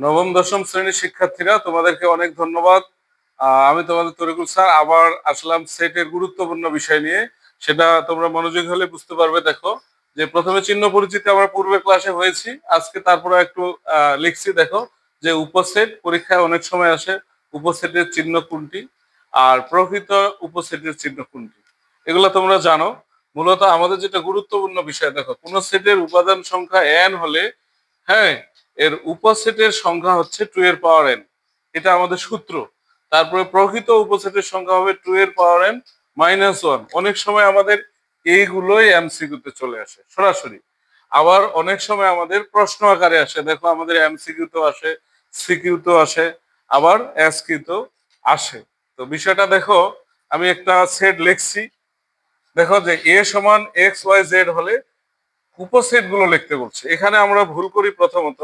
নবম, দশম শ্রেণির শিক্ষার্থীরা, তোমাদেরকে অনেক ধন্যবাদ। আমি তোমাদের তরিকুল স্যার, আবার আসলাম সেটের গুরুত্বপূর্ণ বিষয় নিয়ে। সেটা তোমরা মনোযোগ হলে বুঝতে পারবে, দেখো। যে প্রথমে চিহ্ন পরিচিতি আমরা পূর্বে ক্লাসে হয়েছি, আজকে তারপরে একটু লিখছি, দেখো। যে উপসেট পরীক্ষায় অনেক সময় আসে, উপসেটের চিহ্ন কোনটি? আর প্রকৃত উপসেটের চিহ্ন কোনটি? এগুলো তোমরা জানো। মূলত আমাদের যেটা গুরুত্বপূর্ণ বিষয়, দেখো, কোন সেটের উপাদান সংখ্যা এন হলে হ্যাঁ এর উপসেটের সংখ্যা হচ্ছে টু এর পাওয়ার এন এটা আমাদের সূত্র। তারপরে প্রকৃত উপসেটের সংখ্যা হবে টু এর পাওয়ার এন মাইনাস ওয়ান অনেক সময় আমাদের এইগুলোই এমসিকিউতে চলে আসে, সরাসরি। আবার অনেক সময় আমাদের প্রশ্ন আকারে আসে, দেখো আমাদের এমসিকিউতেও আসে সিকিউতেও আসে, আবার এসকিউতেও আসে। তো বিষয়টা দেখো, আমি একটা সেট লিখছি। দেখো যে এ সমান এক্স ওয়াই জেড হলে উপসেটগুলো লিখতে বলছে। এখানে আমরা ভুল করি প্রথমত।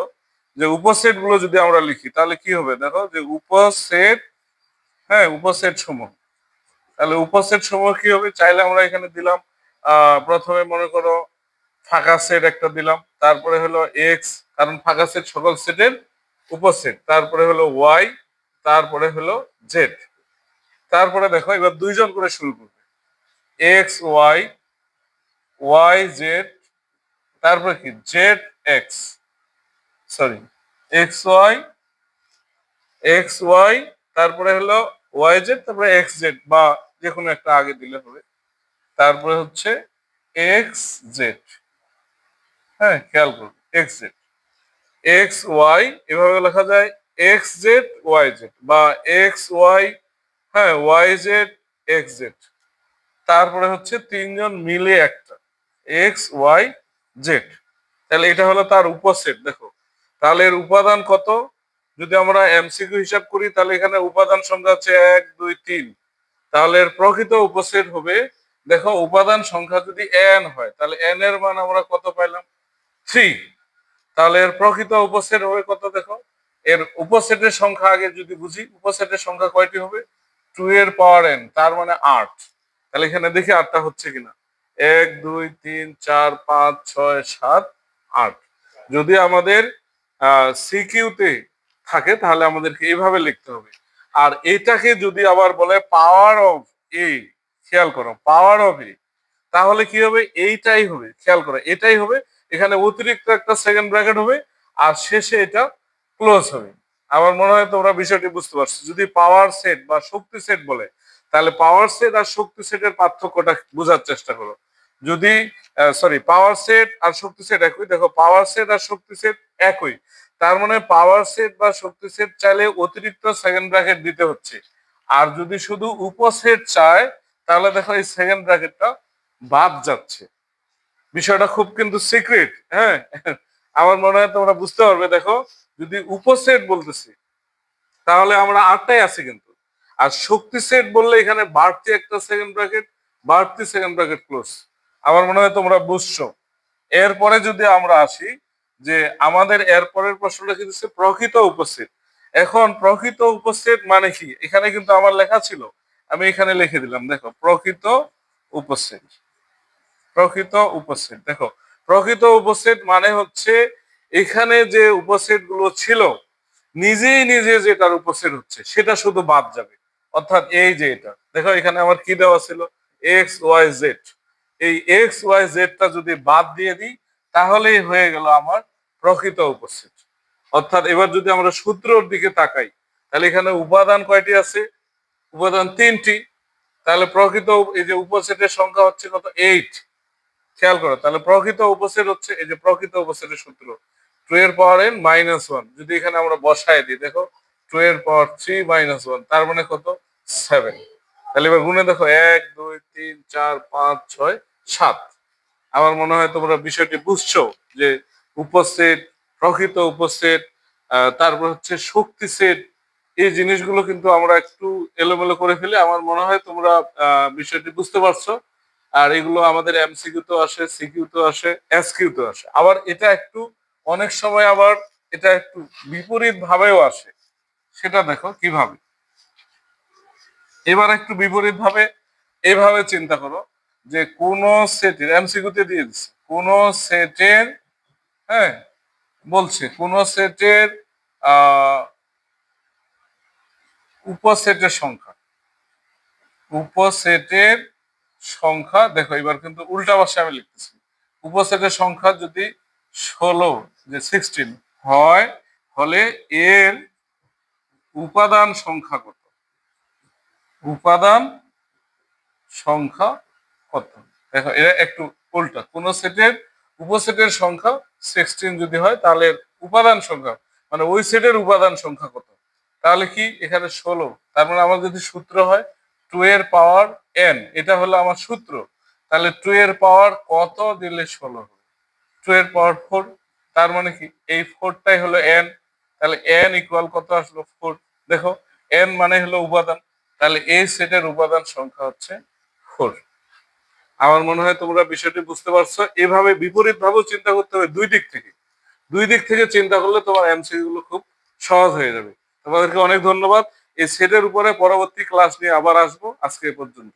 যে উপসেটগুলো যদি আমরা লিখি, তাহলে কি হবে? দেখো যে উপসেট হ্যাঁ উপসেট সমূহ তাহলে উপসেট সমূহ কি হবে? চাইলে আমরা এখানে দিলাম প্রথমে মনে করো ফাঁকা সেট একটা দিলাম, তারপরে হলো এক্স কারণ ফাঁকা সেট সকল সেটের উপসেট। তারপরে হলো ওয়াই তারপরে হলো জেড তারপরে দেখো, এবার দুইজন করে শুরু করবে। এক্স ওয়াই ওয়াই জেড তারপরে কি? Z X sorry X Y X Y তারপরে হলো ওয়াই জেড তারপরে এক্স জেড বা যে কোনো একটা আগে দিলে হবে। তারপরে হচ্ছে এক্স জেড হ্যাঁ খেয়াল করুন এক্স জেড এক্স ওয়াই এভাবে লেখা যায় এক্স জেড ওয়াই জেড বা এক্স ওয়াই হ্যাঁ ওয়াই জেড এক্স জেড তারপরে হচ্ছে তিনজন মিলে একটা এক্স ওয়াই জেড তাহলে এটা হলো তার উপসেট, দেখো। তাহলে এর উপাদান কত? যদি আমরা এমসিকিউ হিসাব করি, তাহলে এখানে উপাদান সংখ্যা হচ্ছে এক, দুই, তিন। তাহলে এর প্রকৃত উপসেট হবে, দেখো উপাদান সংখ্যা যদি এন হয়, তাহলে এন এর মান আমরা কত পাইলাম? থ্রি। তাহলে এর প্রকৃত উপসেট হবে কত দেখো? এর উপসেটের সংখ্যা আগে যদি বুঝি, উপসেটের সংখ্যা কয়টি হবে? টু এর পাওয়ার এন তার মানে আট। তাহলে এখানে দেখি আটটা হচ্ছে কিনা। এক, দুই, তিন, চার, পাঁচ, ছয়, সাত, আট। যদি আমাদের সিকিউতে থাকে, তাহলে আমাদেরকে এইভাবে লিখতে হবে। আর এটাকে যদি আবার বলে পাওয়ার অফ এ খেয়াল করো পাওয়ার অফ এ তাহলে কি হবে? এইটাই হবে, খেয়াল করো, এটাই হবে। এখানে অতিরিক্ত একটা সেকেন্ড ব্র্যাকেট হবে, আর শেষে এটা ক্লোজ হবে। আমার মনে হয় তোমরা বিষয়টি বুঝতে পারছ। যদি পাওয়ার সেট বা শক্তি সেট বলে, তাহলে পাওয়ার সেট আর শক্তি সেটের পার্থক্যটা বোঝার চেষ্টা করো। যদি সরি পাওয়ার সেট আর শক্তি সেট একই, দেখো পাওয়ার সেট আর শক্তি সেট একই। তার মানে পাওয়ার সেট বা শক্তি সেট চাইলে অতিরিক্ত সেকেন্ড ব্র্যাকেট দিতে হচ্ছে। আর যদি শুধু উপসেট চায়, তাহলে দেখো এই সেকেন্ড ব্র্যাকেটটা বাদ যাচ্ছে। বিষয়টা খুব কিন্তু সিক্রেট হ্যাঁ? আমার মনে হয় তোমরা বুঝতে পারবে, দেখো, যদি উপসেট বলতেছি, তাহলে আমরা আটটাই আছি কিন্তু। আর শক্তি সেট বললে এখানে বাড়তি একটা সেকেন্ড ব্র্যাকেট বাড়তি সেকেন্ড ব্র্যাকেট ক্লোজ আমার মনে হয় তোমরা বুঝছ। এরপরে যদি আমরা আসি, যে আমাদের এরপরের প্রশ্নটা কিন্তু প্রকৃত উপস্থিত। এখন প্রকৃত উপস্থিত মানে কি? এখানে কিন্তু আমার লেখা ছিল, আমি এখানে লিখে দিলাম, দেখো, প্রকৃত উপস্থিত। প্রকৃত উপস্থিত, দেখো, প্রকৃত উপস্থিত মানে হচ্ছে এখানে যে উপস্থিতগুলো ছিল, নিজেই নিজে যেটার উপস্থিত হচ্ছে, সেটা শুধু বাদ যাবে। অর্থাৎ এই যে এটা। দেখো, এখানে আমার কি দেওয়া ছিল? X, Y, Z. এই এক্স ওয়াই জেডটা যদি বাদ দিয়ে দিই, তাহলেই হয়ে গেল আমার প্রকৃত উপস্থিত। অর্থাৎ এবার যদি আমরা সূত্রর দিকে তাকাই, তাহলে এখানে উপাদান কয়টি আছে? উপাদান তিনটি। তাহলে প্রকৃত এই যে উপসেটের সংখ্যা হচ্ছে কত? এইট খেয়াল করো, তাহলে প্রকৃত উপসেট হচ্ছে এই যে প্রকৃত উপসেটের সূত্র। টু এর পাওয়ার এন মাইনাস ওয়ান যদি এখানে আমরা বসায় দিই, দেখো টু এর পাওয়ার থ্রি মাইনাস ওয়ান তার মানে কত? সেভেন তাহলে এবার গুণে দেখো, এক, দুই, তিন, চার, পাঁচ, ছয় সাত। আমার মনে হয় তোমরা বিষয়টি বুঝছ যে উপসেট প্রকৃত উপসেট তারপর হচ্ছে শক্তি সেট এই জিনিসগুলো কিন্তু আমরা একটু এলোমেলো করে ফেলে। আমার মনে হয় তোমরা বিষয়টি বুঝতে পারছ। আর এগুলো আমাদের এমসিকিউ তো আসে সিকিউ তো আসে এসকিউ তো আসে। আবার এটা একটু, অনেক সময় আবার এটা একটু বিপরীত ভাবেও আসে। সেটা দেখো কীভাবে। এবার একটু বিপরীত ভাবে এভাবে চিন্তা করো। যে কোন সেটের এমসিকিউতে দিয়ে দিচ্ছে, কোন সেটের হ্যাঁ বলছে কোন সেটের উপসেটের সংখ্যা উপসেটের সংখ্যা, দেখো এবার কিন্তু উল্টা পাশে আমি লিখতেছি, উপসেটের সংখ্যা যদি ষোলো, যে সিক্সটিন হয় হলে এর উপাদান সংখ্যা কত? উপাদান সংখ্যা কত দেখো এটা একটু উল্টা। কোন সেটের উপসেটের সংখ্যা সিক্সটিন যদি হয়, তাহলে উপাদান সংখ্যা মানে ওই সেটের উপাদান সংখ্যা কত? তাহলে কি? এখানে ষোলো। তার মানে আমার যদি সূত্র হয় টু এর পাওয়ার এন এটা হলো আমার সূত্র। তাহলে টু এর পাওয়ার কত দিলে ষোলো হবে? টু এর পাওয়ার ফোর তার মানে কি? এই ফোরটাই হলো এন তাহলে এন ইকুয়াল কত আসলো? ফোর দেখো এন মানে হলো উপাদান। তাহলে এই সেটের উপাদান সংখ্যা হচ্ছে ফোর আমার মনে হয় তোমরা বিষয়টি বুঝতে পারছ। এভাবে বিপরীত ভাবেও চিন্তা করতে হবে দুই দিক থেকে। দুই দিক থেকে চিন্তা করলে তোমার এমসিকিউ গুলো খুব সহজ হয়ে যাবে। তোমাদেরকে অনেক ধন্যবাদ। এই সেটের উপরে পরবর্তী ক্লাস নিয়ে আবার আসব। আজকে পর্যন্ত।